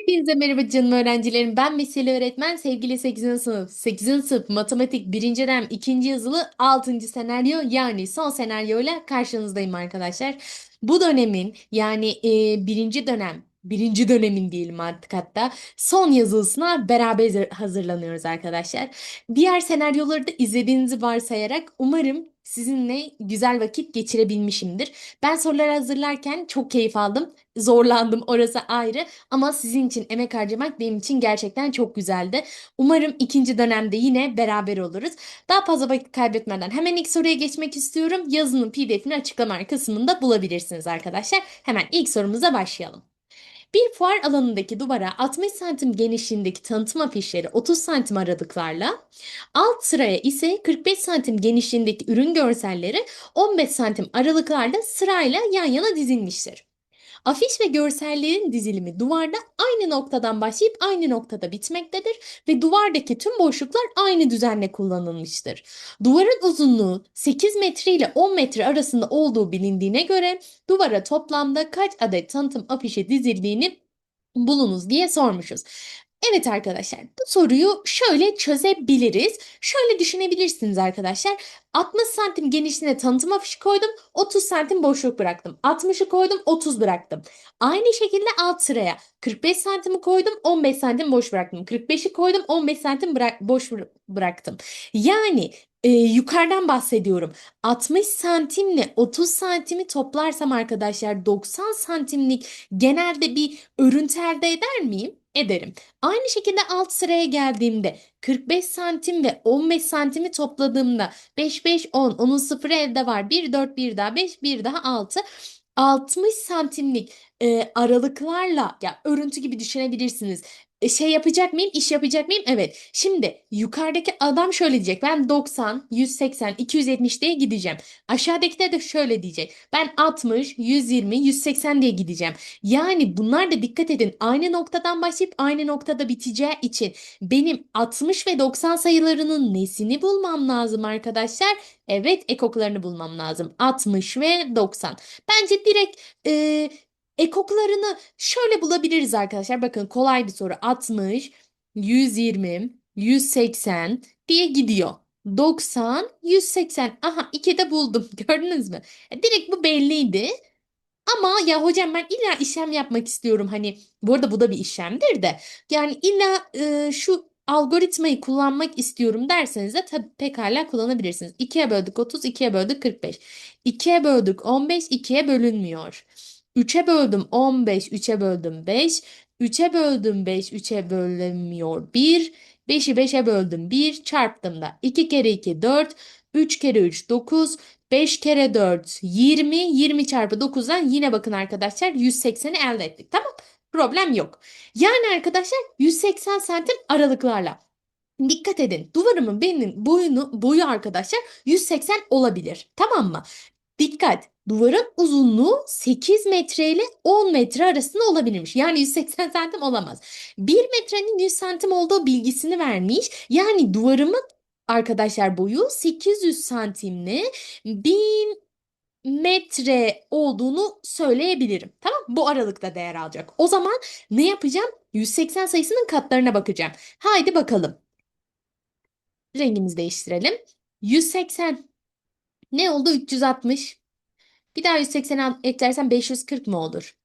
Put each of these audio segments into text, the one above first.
Hepinize merhaba canım öğrencilerim. Ben Mesele öğretmen. Sevgili 8. sınıf. 8. sınıf matematik 1. dönem 2. yazılı 6. senaryo yani son senaryoyla karşınızdayım arkadaşlar. Bu dönemin yani e, dönem birinci dönemin diyelim artık hatta son yazılısına beraber hazır- hazırlanıyoruz arkadaşlar. Diğer senaryoları da izlediğinizi varsayarak umarım sizinle güzel vakit geçirebilmişimdir. Ben soruları hazırlarken çok keyif aldım. Zorlandım orası ayrı. Ama sizin için emek harcamak benim için gerçekten çok güzeldi. Umarım ikinci dönemde yine beraber oluruz. Daha fazla vakit kaybetmeden hemen ilk soruya geçmek istiyorum. Yazının PDF'ini açıklama kısmında bulabilirsiniz arkadaşlar. Hemen ilk sorumuza başlayalım. Bir fuar alanındaki duvara 60 santim genişliğindeki tanıtım afişleri 30 santim aralıklarla, alt sıraya ise 45 santim genişliğindeki ürün görselleri 15 santim aralıklarla sırayla yan yana dizilmiştir. Afiş ve görsellerin dizilimi duvarda aynı noktadan başlayıp aynı noktada bitmektedir ve duvardaki tüm boşluklar aynı düzenle kullanılmıştır. Duvarın uzunluğu 8 metre ile 10 metre arasında olduğu bilindiğine göre duvara toplamda kaç adet tanıtım afişi dizildiğini bulunuz diye sormuşuz. Evet arkadaşlar bu soruyu şöyle çözebiliriz. Şöyle düşünebilirsiniz arkadaşlar. 60 santim genişliğine tanıtım afişi koydum. 30 santim boşluk bıraktım. 60'ı koydum 30 bıraktım. Aynı şekilde alt sıraya 45 santimi koydum 15 santim boş bıraktım. 45'i koydum 15 santim bırak, boş bıra- bıraktım. Yani e, yukarıdan bahsediyorum. 60 santimle 30 santimi toplarsam arkadaşlar 90 santimlik genelde bir örüntü elde eder miyim? Ederim. Aynı şekilde alt sıraya geldiğimde 45 santim ve 15 santimi topladığımda 5 5 10 onun sıfırı elde var. 1 4 1 daha 5 1 daha 6 60 santimlik aralıklarla ya örüntü gibi düşünebilirsiniz. E, şey yapacak mıyım? İş yapacak mıyım? Evet. Şimdi yukarıdaki adam şöyle diyecek. Ben 90, 180, 270 diye gideceğim. Aşağıdakiler de şöyle diyecek. Ben 60, 120, 180 diye gideceğim. Yani bunlar da dikkat edin. Aynı noktadan başlayıp aynı noktada biteceği için benim 60 ve 90 sayılarının nesini bulmam lazım arkadaşlar? Evet, ekoklarını bulmam lazım. 60 ve 90. Bence direkt e, ekoklarını şöyle bulabiliriz arkadaşlar. Bakın kolay bir soru. 60, 120, 180 diye gidiyor. 90, 180. Aha iki de buldum. Gördünüz mü? E, Direkt bu belliydi. Ama ya hocam ben illa işlem yapmak istiyorum. Hani bu arada bu da bir işlemdir de. Yani illa e, şu algoritmayı kullanmak istiyorum derseniz de tabii pekala kullanabilirsiniz. 2'ye böldük 30, 2'ye böldük 45. 2'ye böldük 15, 2'ye bölünmüyor. 3'e böldüm 15, 3'e böldüm 5. 3'e böldüm 5, 3'e bölünmüyor 1. 5'i 5'e böldüm 1. Çarptım da 2 kere 2 4. 3 kere 3 9. 5 kere 4 20. 20 çarpı 9'dan yine bakın arkadaşlar 180'i elde ettik. Tamam. Problem yok. Yani arkadaşlar 180 santim aralıklarla. Dikkat edin. Duvarımın benim boyunu boyu arkadaşlar 180 olabilir. Tamam mı? Dikkat. Duvarın uzunluğu 8 metre ile 10 metre arasında olabilirmiş. Yani 180 santim olamaz. 1 metrenin 100 santim olduğu bilgisini vermiş. Yani duvarımın arkadaşlar boyu 800 santimli 1000 metre olduğunu söyleyebilirim. Tamam Bu aralıkta değer alacak. O zaman ne yapacağım? 180 sayısının katlarına bakacağım. Haydi bakalım. Rengimizi değiştirelim. 180 ne oldu? 360. Bir daha 180 eklersem 540 mı olur?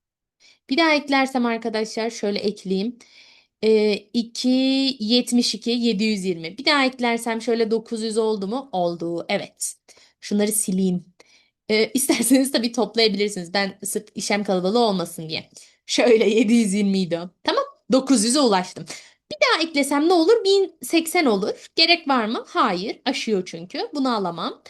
Bir daha eklersem arkadaşlar şöyle ekleyeyim. Ee, 2, 72, 720. Bir daha eklersem şöyle 900 oldu mu? Oldu. Evet. Şunları sileyim. Ee, isterseniz tabii toplayabilirsiniz. Ben sırf işlem kalabalığı olmasın diye. Şöyle 720 idi. Tamam. 900'e ulaştım. Bir daha eklesem ne olur? 1080 olur. Gerek var mı? Hayır. Aşıyor çünkü. Bunu alamam.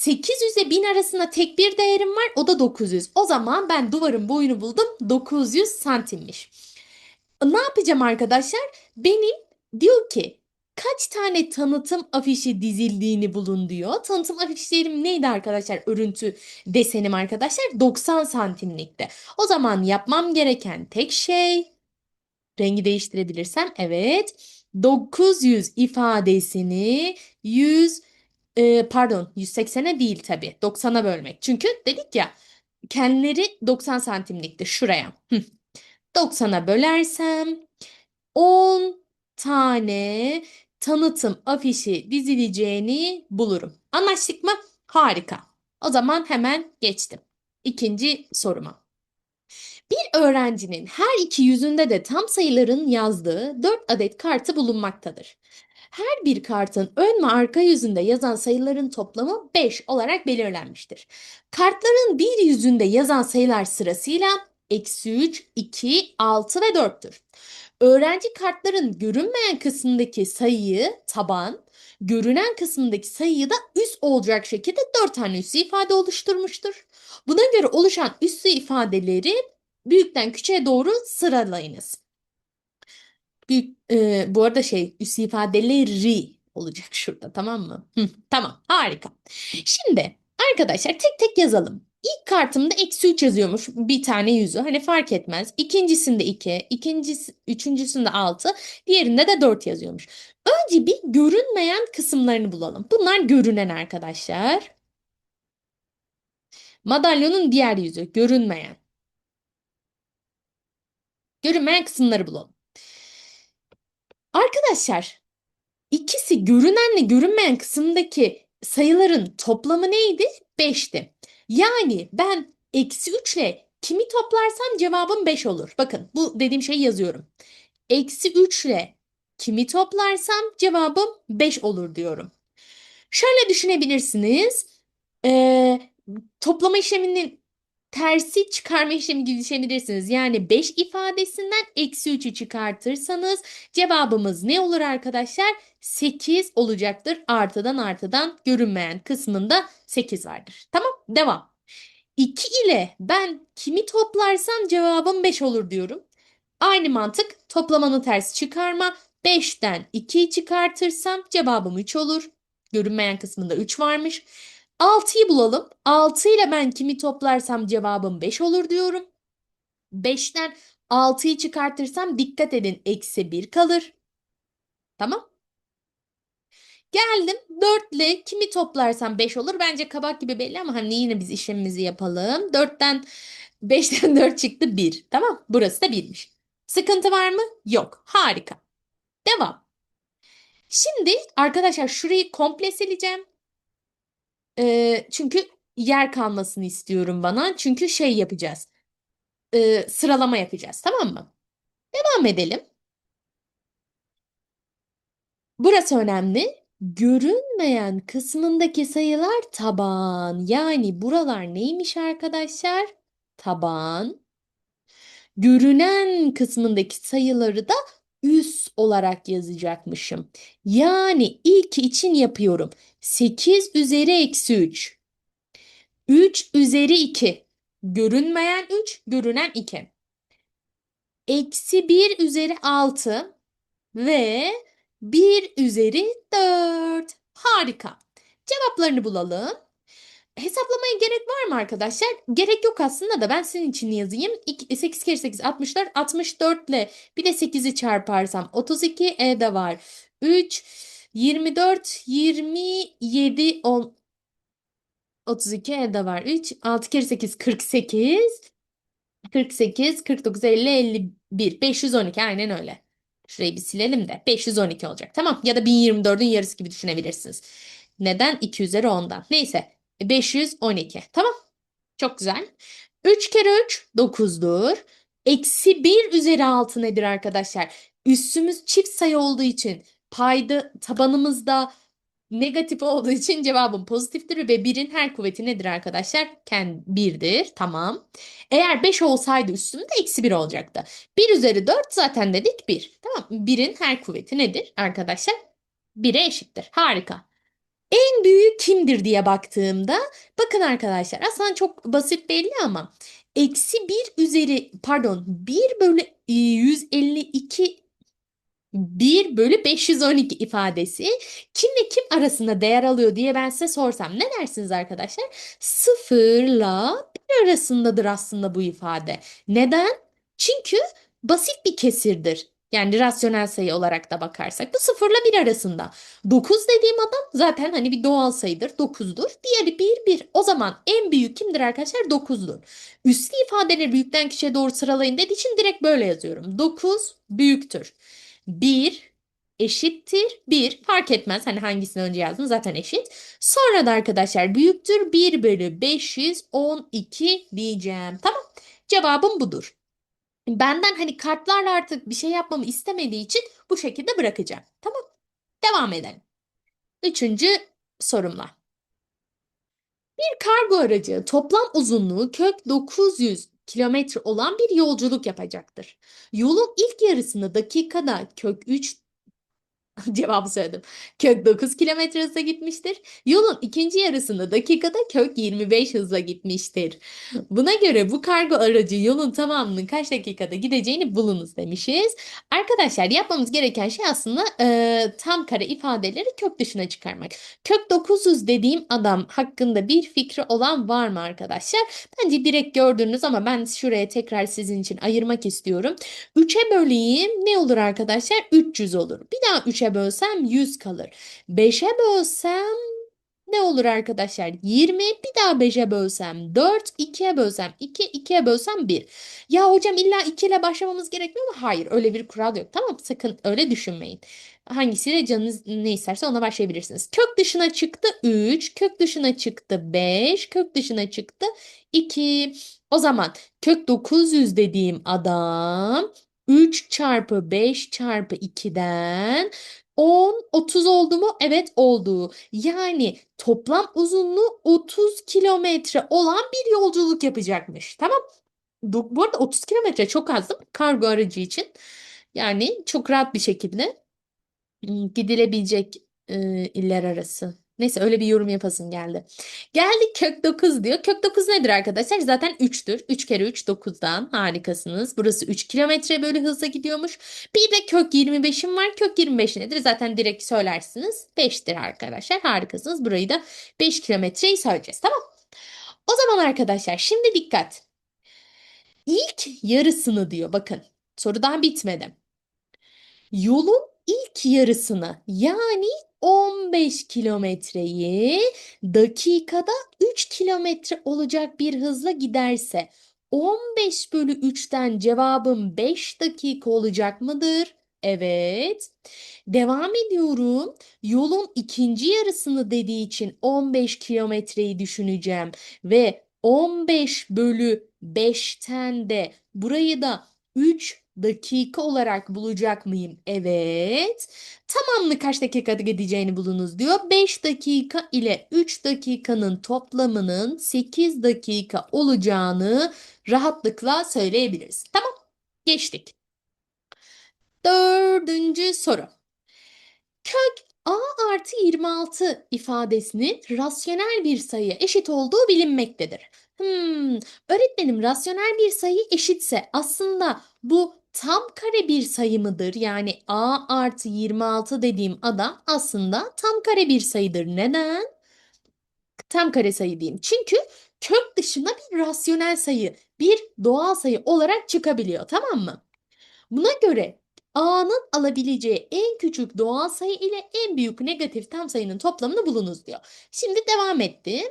800 ile 1000 arasında tek bir değerim var. O da 900. O zaman ben duvarın boyunu buldum. 900 santimmiş. Ne yapacağım arkadaşlar? Benim diyor ki kaç tane tanıtım afişi dizildiğini bulun diyor. Tanıtım afişlerim neydi arkadaşlar? Örüntü desenim arkadaşlar 90 santimlikte. O zaman yapmam gereken tek şey rengi değiştirebilirsem evet 900 ifadesini 100 e, pardon 180'e değil tabii 90'a bölmek. Çünkü dedik ya kendileri 90 santimlikte şuraya. Hı. 90'a bölersem 10 tane tanıtım afişi dizileceğini bulurum. Anlaştık mı? Harika. O zaman hemen geçtim. İkinci soruma. Bir öğrencinin her iki yüzünde de tam sayıların yazdığı 4 adet kartı bulunmaktadır. Her bir kartın ön ve arka yüzünde yazan sayıların toplamı 5 olarak belirlenmiştir. Kartların bir yüzünde yazan sayılar sırasıyla eksi 3, 2, 6 ve 4'tür. Öğrenci kartların görünmeyen kısmındaki sayıyı taban, görünen kısmındaki sayıyı da üst olacak şekilde 4 tane üssü ifade oluşturmuştur. Buna göre oluşan üssü ifadeleri büyükten küçüğe doğru sıralayınız. Büyük, e, bu arada şey üssü ifadeleri olacak şurada tamam mı? Hı, tamam harika. Şimdi arkadaşlar tek tek yazalım. İlk kartımda eksi 3 yazıyormuş bir tane yüzü. Hani fark etmez. İkincisinde 2, ikincisi, üçüncüsünde 6, diğerinde de 4 yazıyormuş. Önce bir görünmeyen kısımlarını bulalım. Bunlar görünen arkadaşlar. Madalyonun diğer yüzü görünmeyen. Görünmeyen kısımları bulalım. Arkadaşlar ikisi görünenle görünmeyen kısımdaki sayıların toplamı neydi? 5'ti. Yani ben eksi 3 ile kimi toplarsam cevabım 5 olur. Bakın bu dediğim şeyi yazıyorum. Eksi 3 ile kimi toplarsam cevabım 5 olur diyorum. Şöyle düşünebilirsiniz. Ee, toplama işleminin tersi çıkarma işlemi gibi düşünebilirsiniz. Yani 5 ifadesinden eksi 3'ü çıkartırsanız cevabımız ne olur arkadaşlar? 8 olacaktır. Artıdan artıdan görünmeyen kısmında 8 vardır. Tamam devam. 2 ile ben kimi toplarsam cevabım 5 olur diyorum. Aynı mantık toplamanın tersi çıkarma. 5'ten 2'yi çıkartırsam cevabım 3 olur. Görünmeyen kısmında 3 varmış. 6'yı bulalım. 6 ile ben kimi toplarsam cevabım 5 olur diyorum. 5'ten 6'yı çıkartırsam dikkat edin eksi 1 kalır. Tamam. Geldim 4 ile kimi toplarsam 5 olur. Bence kabak gibi belli ama hani yine biz işlemimizi yapalım. 4'ten 5'ten 4 çıktı 1. Tamam. Burası da 1'miş. Sıkıntı var mı? Yok. Harika. Devam. Şimdi arkadaşlar şurayı komple sileceğim. Ee, çünkü yer kalmasını istiyorum bana. Çünkü şey yapacağız. Ee, sıralama yapacağız. Tamam mı? Devam edelim. Burası önemli. Görünmeyen kısmındaki sayılar taban. Yani buralar neymiş arkadaşlar? Taban. Görünen kısmındaki sayıları da üs olarak yazacakmışım. Yani ilk için yapıyorum. 8 üzeri eksi 3. 3 üzeri 2. Görünmeyen 3, görünen 2. Eksi 1 üzeri 6 ve 1 üzeri 4. Harika. Cevaplarını bulalım. Hesaplamaya gerek var mı arkadaşlar? Gerek yok aslında da ben sizin için yazayım. 8 kere 8 64. 64 ile bir de 8'i çarparsam 32 E'de var. 3 24 27 10 32 E'de var. 3 6 kere 8 48 48 49 50 51 512 aynen öyle. Şurayı bir silelim de 512 olacak. Tamam ya da 1024'ün yarısı gibi düşünebilirsiniz. Neden? 2 üzeri 10'dan. Neyse 512. Tamam. Çok güzel. 3 kere 3 9'dur. Eksi 1 üzeri 6 nedir arkadaşlar? Üssümüz çift sayı olduğu için payda tabanımızda negatif olduğu için cevabım pozitiftir ve 1'in her kuvveti nedir arkadaşlar? Kendi 1'dir. Tamam. Eğer 5 olsaydı üstümde eksi 1 olacaktı. 1 üzeri 4 zaten dedik 1. Tamam. 1'in her kuvveti nedir arkadaşlar? 1'e eşittir. Harika. En büyük kimdir diye baktığımda bakın arkadaşlar aslında çok basit belli ama eksi 1 üzeri pardon 1 bölü 152 1 bölü 512 ifadesi kimle kim arasında değer alıyor diye ben size sorsam ne dersiniz arkadaşlar? Sıfırla 1 arasındadır aslında bu ifade. Neden? Çünkü basit bir kesirdir. Yani rasyonel sayı olarak da bakarsak. Bu sıfırla bir arasında. 9 dediğim adam zaten hani bir doğal sayıdır. 9'dur. Diğeri 1, 1. O zaman en büyük kimdir arkadaşlar? 9'dur. Üslü ifadeleri büyükten küçüğe doğru sıralayın dediği için direkt böyle yazıyorum. 9 büyüktür. 1 eşittir 1. Fark etmez. Hani hangisini önce yazdım zaten eşit. Sonra da arkadaşlar büyüktür 1 bölü 512 diyeceğim. Tamam. Cevabım budur. Benden hani kartlarla artık bir şey yapmamı istemediği için bu şekilde bırakacağım. Tamam. Devam edelim. Üçüncü sorumla. Bir kargo aracı toplam uzunluğu kök 900 kilometre olan bir yolculuk yapacaktır. Yolun ilk yarısını dakikada kök 3 Cevabı söyledim. Kök 9 kilometre hızla gitmiştir. Yolun ikinci yarısında dakikada kök 25 hızla gitmiştir. Buna göre bu kargo aracı yolun tamamının kaç dakikada gideceğini bulunuz demişiz. Arkadaşlar yapmamız gereken şey aslında e, tam kare ifadeleri kök dışına çıkarmak. Kök 900 dediğim adam hakkında bir fikri olan var mı arkadaşlar? Bence direkt gördünüz ama ben şuraya tekrar sizin için ayırmak istiyorum. 3'e böleyim ne olur arkadaşlar? 300 olur. Bir daha 3'e bölsem 100 kalır. 5'e bölsem ne olur arkadaşlar? 20 bir daha 5'e bölsem 4, 2'ye bölsem 2, 2'ye bölsem 1. Ya hocam illa 2 ile başlamamız gerekmiyor mu? Hayır öyle bir kural yok. Tamam sakın öyle düşünmeyin. Hangisiyle canınız ne isterse ona başlayabilirsiniz. Kök dışına çıktı 3, kök dışına çıktı 5, kök dışına çıktı 2. O zaman kök 900 dediğim adam 3 çarpı 5 çarpı 2'den 10, 30 oldu mu? Evet oldu. Yani toplam uzunluğu 30 kilometre olan bir yolculuk yapacakmış. Tamam. Bu arada 30 kilometre çok az değil mi? Kargo aracı için. Yani çok rahat bir şekilde hmm, gidilebilecek e, iller arası. Neyse öyle bir yorum yapasın geldi. Geldik kök 9 diyor. Kök 9 nedir arkadaşlar? Zaten 3'tür. 3 kere 3 9'dan harikasınız. Burası 3 kilometre bölü hızla gidiyormuş. Bir de kök 25'im var. Kök 25 nedir? Zaten direkt söylersiniz. 5'tir arkadaşlar. Harikasınız. Burayı da 5 kilometreyi söyleyeceğiz. Tamam. O zaman arkadaşlar şimdi dikkat. İlk yarısını diyor. Bakın soru daha bitmedi. Yolun ilk yarısını yani 15 kilometreyi dakikada 3 kilometre olacak bir hızla giderse 15 bölü 3'ten cevabım 5 dakika olacak mıdır? Evet. Devam ediyorum. Yolun ikinci yarısını dediği için 15 kilometreyi düşüneceğim ve 15 bölü 5'ten de burayı da 3 dakika olarak bulacak mıyım? Evet. Tamamını kaç dakikada gideceğini bulunuz diyor. 5 dakika ile 3 dakikanın toplamının 8 dakika olacağını rahatlıkla söyleyebiliriz. Tamam. Geçtik. Dördüncü soru. Kök a artı 26 ifadesinin rasyonel bir sayıya eşit olduğu bilinmektedir. Hmm, öğretmenim rasyonel bir sayı eşitse aslında bu tam kare bir sayı mıdır? Yani a artı 26 dediğim adam aslında tam kare bir sayıdır. Neden? Tam kare sayı diyeyim. Çünkü kök dışında bir rasyonel sayı, bir doğal sayı olarak çıkabiliyor. Tamam mı? Buna göre A'nın alabileceği en küçük doğal sayı ile en büyük negatif tam sayının toplamını bulunuz diyor. Şimdi devam ettim.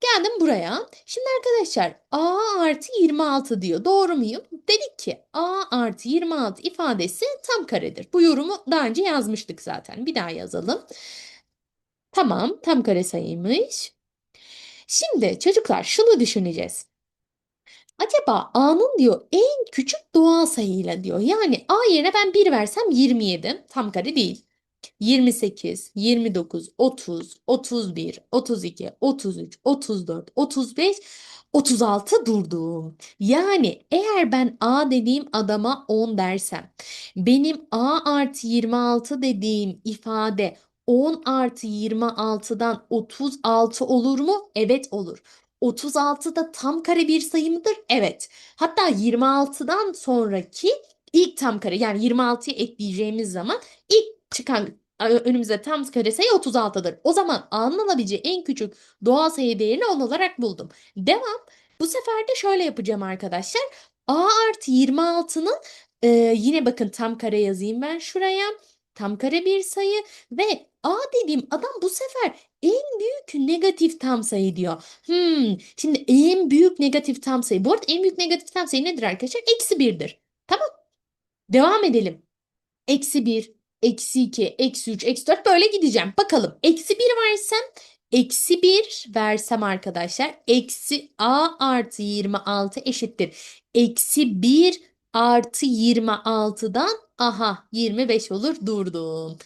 Geldim buraya. Şimdi arkadaşlar A artı 26 diyor. Doğru muyum? Dedik ki A artı 26 ifadesi tam karedir. Bu yorumu daha önce yazmıştık zaten. Bir daha yazalım. Tamam tam kare sayıymış. Şimdi çocuklar şunu düşüneceğiz. Acaba A'nın diyor en küçük doğal sayıyla diyor. Yani A yerine ben 1 versem 27 tam kare değil. 28, 29, 30, 31, 32, 33, 34, 35, 36 durdum. Yani eğer ben A dediğim adama 10 dersem, benim A artı 26 dediğim ifade 10 artı 26'dan 36 olur mu? Evet olur. 36 da tam kare bir sayı mıdır? Evet. Hatta 26'dan sonraki ilk tam kare yani 26'yı ekleyeceğimiz zaman ilk çıkan önümüze tam kare sayı 36'dır. O zaman A'nın alabileceği en küçük doğal sayı değerini 10 olarak buldum. Devam. Bu sefer de şöyle yapacağım arkadaşlar. A artı 26'nın Ee, yine bakın tam kare yazayım ben şuraya. Tam kare bir sayı ve A dediğim adam bu sefer en büyük negatif tam sayı diyor. Hmm, şimdi en büyük negatif tam sayı. Bu arada en büyük negatif tam sayı nedir arkadaşlar? Eksi birdir. Tamam. Devam edelim. Eksi 1, eksi 2, eksi 3, eksi 4 böyle gideceğim. Bakalım eksi 1 versem eksi 1 versem arkadaşlar eksi a artı 26 eşittir. Eksi 1 artı 26'dan aha 25 olur durdum.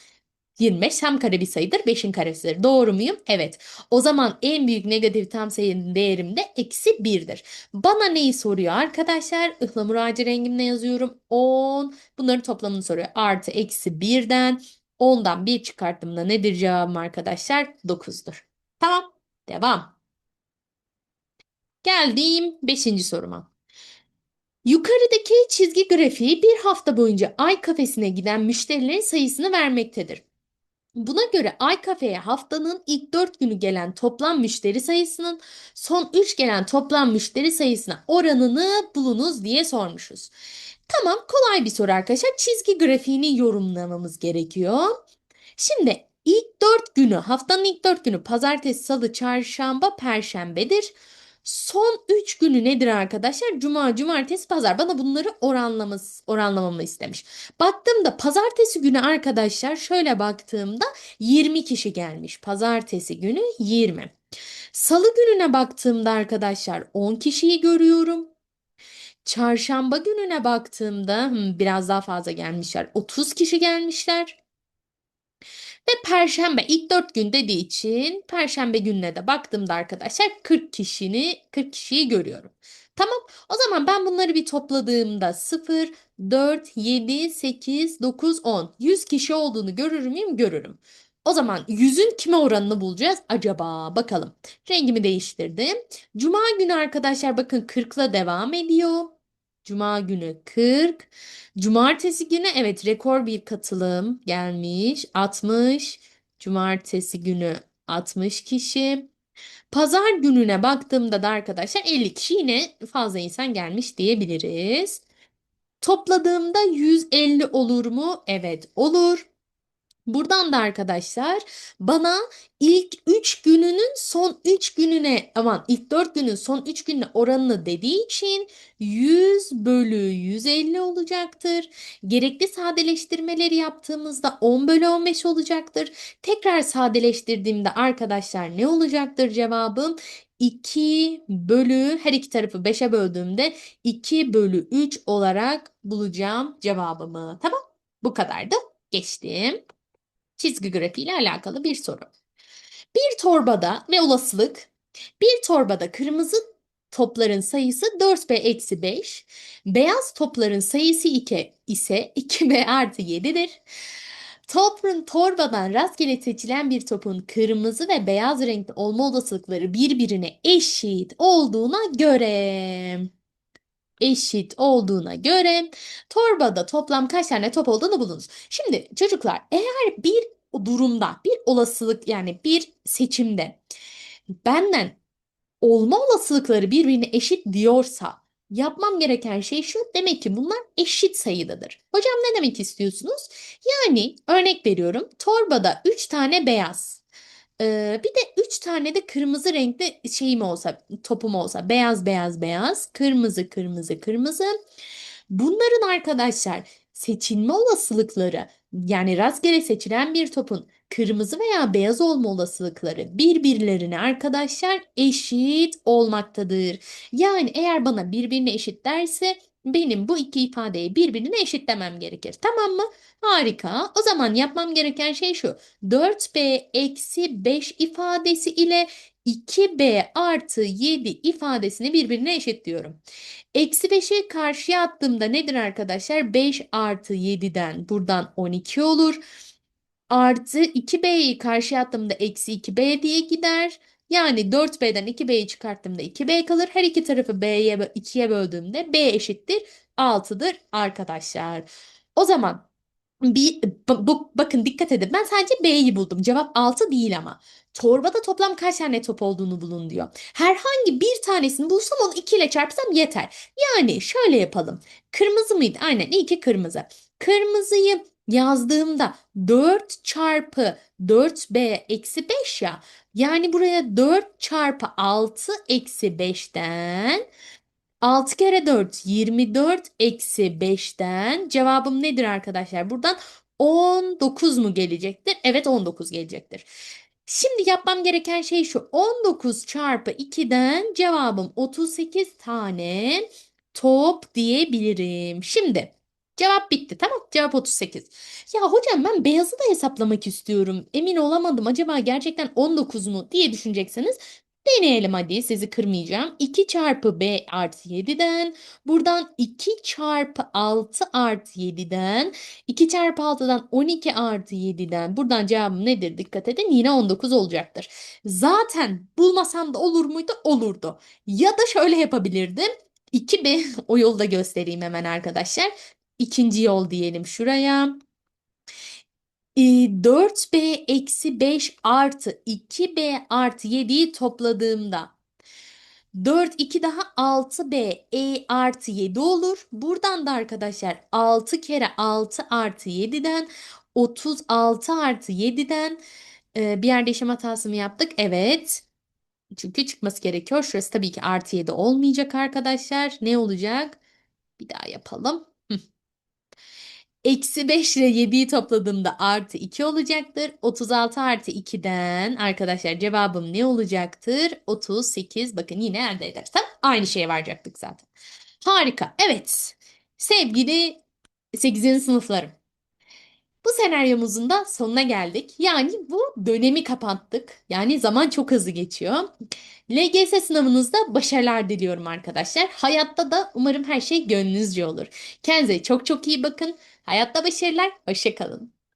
25 tam kare bir sayıdır. 5'in karesidir. Doğru muyum? Evet. O zaman en büyük negatif tam sayının değerim de eksi 1'dir. Bana neyi soruyor arkadaşlar? Ihlamur ağacı rengimle yazıyorum. 10. Bunların toplamını soruyor. Artı eksi 1'den 10'dan 1 çıkarttığımda nedir cevabım arkadaşlar? 9'dur. Tamam. Devam. Geldim 5. soruma. Yukarıdaki çizgi grafiği bir hafta boyunca Ay kafesine giden müşterilerin sayısını vermektedir. Buna göre Ay kafeye haftanın ilk 4 günü gelen toplam müşteri sayısının son 3 gelen toplam müşteri sayısına oranını bulunuz diye sormuşuz. Tamam kolay bir soru arkadaşlar. Çizgi grafiğini yorumlamamız gerekiyor. Şimdi ilk 4 günü haftanın ilk 4 günü pazartesi, salı, çarşamba, perşembedir. Son 3 günü nedir arkadaşlar? Cuma, cumartesi, pazar. Bana bunları oranlaması, oranlamamı istemiş. Baktığımda pazartesi günü arkadaşlar şöyle baktığımda 20 kişi gelmiş. Pazartesi günü 20. Salı gününe baktığımda arkadaşlar 10 kişiyi görüyorum. Çarşamba gününe baktığımda hmm, biraz daha fazla gelmişler. 30 kişi gelmişler. Ve Perşembe ilk 4 gün dediği için Perşembe gününe de baktığımda arkadaşlar 40 kişini 40 kişiyi görüyorum. Tamam. O zaman ben bunları bir topladığımda 0, 4, 7, 8, 9, 10. 100 kişi olduğunu görür müyüm? Görürüm. O zaman 100'ün kime oranını bulacağız acaba? Bakalım. Rengimi değiştirdim. Cuma günü arkadaşlar bakın 40'la devam ediyor. Cuma günü 40. Cumartesi günü evet rekor bir katılım gelmiş. 60. Cumartesi günü 60 kişi. Pazar gününe baktığımda da arkadaşlar 50 kişi yine fazla insan gelmiş diyebiliriz. Topladığımda 150 olur mu? Evet olur. Buradan da arkadaşlar bana ilk 3 gününün son 3 gününe aman ilk 4 günün son 3 gününe oranını dediği için 100 bölü 150 olacaktır. Gerekli sadeleştirmeleri yaptığımızda 10 bölü 15 olacaktır. Tekrar sadeleştirdiğimde arkadaşlar ne olacaktır cevabım? 2 bölü her iki tarafı 5'e böldüğümde 2 bölü 3 olarak bulacağım cevabımı. Tamam bu kadardı. Geçtim çizgi grafiği ile alakalı bir soru. Bir torbada ve olasılık bir torbada kırmızı topların sayısı 4b-5, beyaz topların sayısı 2 ise 2b artı 7'dir. Topun torbadan rastgele seçilen bir topun kırmızı ve beyaz renkli olma olasılıkları birbirine eşit olduğuna göre eşit olduğuna göre torbada toplam kaç tane top olduğunu bulunuz. Şimdi çocuklar eğer bir durumda bir olasılık yani bir seçimde benden olma olasılıkları birbirine eşit diyorsa yapmam gereken şey şu demek ki bunlar eşit sayıdadır. Hocam ne demek istiyorsunuz? Yani örnek veriyorum torbada 3 tane beyaz ee, bir de 3 tane de kırmızı renkli şeyim olsa, topum olsa, beyaz beyaz beyaz, kırmızı kırmızı kırmızı. Bunların arkadaşlar seçilme olasılıkları yani rastgele seçilen bir topun kırmızı veya beyaz olma olasılıkları birbirlerine arkadaşlar eşit olmaktadır. Yani eğer bana birbirine eşit derse benim bu iki ifadeyi birbirine eşitlemem gerekir. Tamam mı? Harika. O zaman yapmam gereken şey şu. 4b eksi 5 ifadesi ile 2b artı 7 ifadesini birbirine eşitliyorum. Eksi 5'i karşıya attığımda nedir arkadaşlar? 5 artı 7'den buradan 12 olur. Artı 2b'yi karşıya attığımda eksi 2b diye gider. Yani 4b'den 2b'yi çıkarttığımda 2b kalır. Her iki tarafı b'ye 2'ye böldüğümde b eşittir 6'dır arkadaşlar. O zaman Bir, bu, bakın dikkat edin. Ben sadece B'yi buldum. Cevap 6 değil ama. Torbada toplam kaç tane top olduğunu bulun diyor. Herhangi bir tanesini bulsam onu 2 ile çarpsam yeter. Yani şöyle yapalım. Kırmızı mıydı? Aynen iyi ki kırmızı. Kırmızıyı yazdığımda 4 çarpı 4B eksi 5 ya. Yani buraya 4 çarpı 6 eksi 5'ten 6 kere 4 24 eksi 5'ten cevabım nedir arkadaşlar? Buradan 19 mu gelecektir? Evet 19 gelecektir. Şimdi yapmam gereken şey şu. 19 çarpı 2'den cevabım 38 tane top diyebilirim. Şimdi cevap bitti. Tamam cevap 38. Ya hocam ben beyazı da hesaplamak istiyorum. Emin olamadım. Acaba gerçekten 19 mu diye düşüneceksiniz. Deneyelim hadi sizi kırmayacağım. 2 çarpı b artı 7'den buradan 2 çarpı 6 artı 7'den 2 çarpı 6'dan 12 artı 7'den buradan cevabım nedir? Dikkat edin yine 19 olacaktır. Zaten bulmasam da olur muydu? Olurdu. Ya da şöyle yapabilirdim. 2b o yolu da göstereyim hemen arkadaşlar. İkinci yol diyelim şuraya. E, 4b eksi 5 artı 2b artı 7'yi topladığımda 4 2 daha 6b e artı 7 olur. Buradan da arkadaşlar 6 kere 6 artı 7'den 36 artı 7'den e, bir yerde işlem hatası mı yaptık? Evet. Çünkü çıkması gerekiyor. Şurası tabii ki artı 7 olmayacak arkadaşlar. Ne olacak? Bir daha yapalım. Eksi 5 ile 7'yi topladığımda artı 2 olacaktır. 36 artı 2'den arkadaşlar cevabım ne olacaktır? 38. Bakın yine elde edersem aynı şeye varacaktık zaten. Harika. Evet. Sevgili 8. sınıflarım. Bu senaryomuzun da sonuna geldik. Yani bu dönemi kapattık. Yani zaman çok hızlı geçiyor. LGS sınavınızda başarılar diliyorum arkadaşlar. Hayatta da umarım her şey gönlünüzce olur. Kendinize çok çok iyi bakın. Hayatta başarılar. Hoşça kalın.